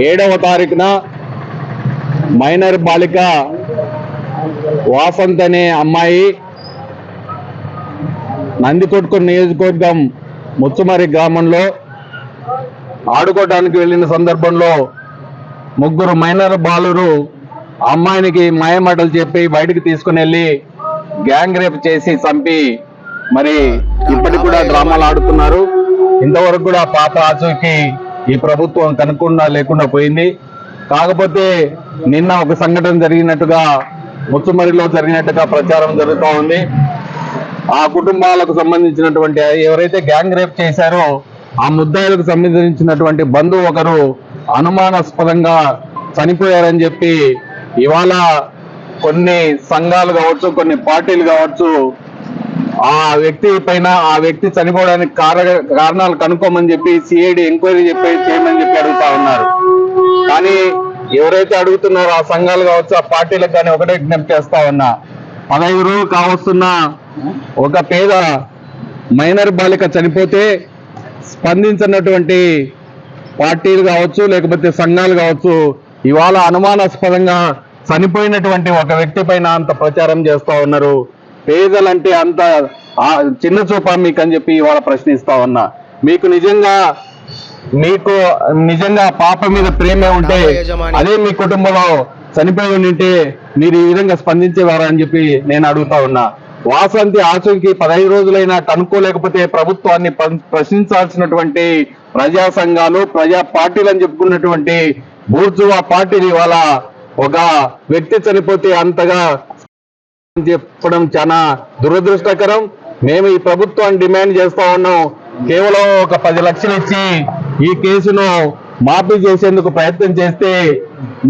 ఏడవ తారీఖున మైనర్ బాలిక వాసంత్ అనే అమ్మాయి నందికొట్కూరు నియోజకవర్గం ముచ్చుమరి గ్రామంలో ఆడుకోవడానికి వెళ్ళిన సందర్భంలో ముగ్గురు మైనర్ బాలురు అమ్మాయినికి మాయమాటలు చెప్పి బయటకు తీసుకుని వెళ్ళి గ్యాంగ్ రేప్ చేసి చంపి మరి ఇప్పటికి కూడా డ్రామాలు ఆడుతున్నారు. ఇంతవరకు కూడా పాప ఆచూకి ఈ ప్రభుత్వం కనుక్కుండా లేకుండా పోయింది. కాకపోతే నిన్న ఒక సంఘటన జరిగినట్టుగా ముచ్చుమరిలో జరిగినట్టుగా ప్రచారం జరుగుతూ ఉంది. ఆ కుటుంబాలకు సంబంధించినటువంటి ఎవరైతే గ్యాంగ్ రేప్ చేశారో ఆ ముద్దాయిలకు సంబంధించినటువంటి బంధువు ఒకరు అనుమానాస్పదంగా చనిపోయారని చెప్పి ఇవాళ కొన్ని సంఘాలు కావచ్చు కొన్ని పార్టీలు కావచ్చు ఆ వ్యక్తి పైన ఆ వ్యక్తి చనిపోవడానికి కారణ కారణాలు కనుక్కోమని చెప్పి సిఐడి ఎంక్వైరీ చెప్పి చేయమని చెప్పి అడుగుతా ఉన్నారు. కానీ ఎవరైతే అడుగుతున్నారో ఆ సంఘాలు కావచ్చు ఆ పార్టీలకు కానీ ఒకటే విజ్ఞప్తి చేస్తా ఉన్నా. పదహైదు రోజులు కావస్తున్న ఒక పేద మైనర్ బాలిక చనిపోతే స్పందించినటువంటి పార్టీలు కావచ్చు లేకపోతే సంఘాలు కావచ్చు ఇవాళ అనుమానాస్పదంగా చనిపోయినటువంటి ఒక వ్యక్తి పైన అంత ప్రచారం చేస్తా ఉన్నారు. పేదలంటే అంత చిన్న చూపా మీకు అని చెప్పి ఇవాళ ప్రశ్నిస్తా ఉన్నా. మీకు నిజంగా మీకు నిజంగా పాప మీద ప్రేమే ఉంటే అదే మీ కుటుంబంలో చనిపోయి ఉంటే మీరు ఈ విధంగా స్పందించేవారా అని చెప్పి నేను అడుగుతా ఉన్నా. వాసంతి ఆచూకి పదహైదు రోజులైనా కనుక్కోలేకపోతే ప్రభుత్వాన్ని ప్ర- ప్రశ్నించాల్సినటువంటి ప్రజా సంఘాలు ప్రజా పార్టీలు అని చెప్పుకున్నటువంటి బూర్జువా పార్టీలు ఇవాళ ఒక వ్యక్తి చనిపోతే అంతగా చెప్పడం చాలా దురదృష్టకరం. మేము ఈ ప్రభుత్వాన్ని డిమాండ్ చేస్తా ఉన్నాం. కేవలం ఒక పది లక్షలు ఇచ్చి ఈ కేసును మాఫీ చేసేందుకు ప్రయత్నం చేస్తే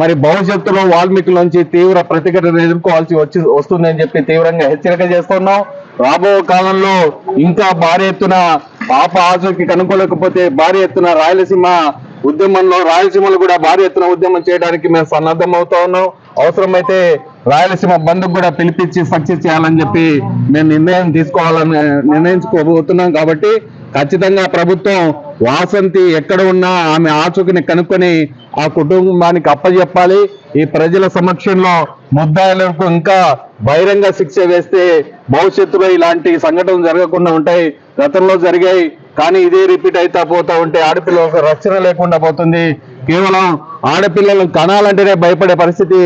మరి భవిష్యత్తులో వాల్మీకిలోంచి తీవ్ర ప్రతిఘటన ఎదుర్కోవాల్సి వచ్చి వస్తుందని చెప్పి తీవ్రంగా హెచ్చరిక చేస్తున్నాం రాబో కాలంలో ఇంకా భారీ ఎత్తున పాప ఆచూకి కనుక్కోలేకపోతే భారీ ఎత్తున రాయలసీమ ఉద్యమంలో రాయలసీమలో కూడా భారీ ఎత్తున ఉద్యమం చేయడానికి మేము సన్నద్ధం అవుతా ఉన్నాం. అవసరమైతే రాయలసీమ బంధుకు కూడా పిలిపించి సక్సెస్ చేయాలని చెప్పి మేము నిర్ణయం తీసుకోవాలని నిర్ణయించుకోబోతున్నాం కాబట్టి ఖచ్చితంగా ప్రభుత్వం వాసంతి ఎక్కడ ఉన్నా ఆమె ఆచూకిని కనుక్కొని ఆ కుటుంబానికి అప్పచెప్పాలి ఈ ప్రజల సమక్షంలో ముద్దాయిలకు ఇంకా బహిరంగ శిక్ష వేస్తే భవిష్యత్తులో ఇలాంటి సంఘటనలు జరగకుండా ఉంటాయి. గతంలో జరిగాయి కానీ ఇదే రిపీట్ అవుతా పోతా ఉంటే ఆడపిల్ల రక్షణ లేకుండా పోతుంది. కేవలం ఆడపిల్లలు కనాలంటేనే భయపడే పరిస్థితి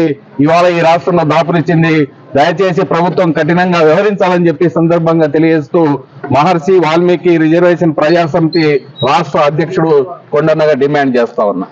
ఇవాళ ఈ రాష్ట్రంలో దాపురిచ్చింది. దయచేసి ప్రభుత్వం కఠినంగా వ్యవహరించాలని చెప్పి సందర్భంగా తెలియజేస్తూ మహర్షి వాల్మీకి రిజర్వేషన్ ప్రజా సమితి రాష్ట్ర అధ్యక్షుడు కొండన్నగా డిమాండ్ చేస్తా ఉన్నా.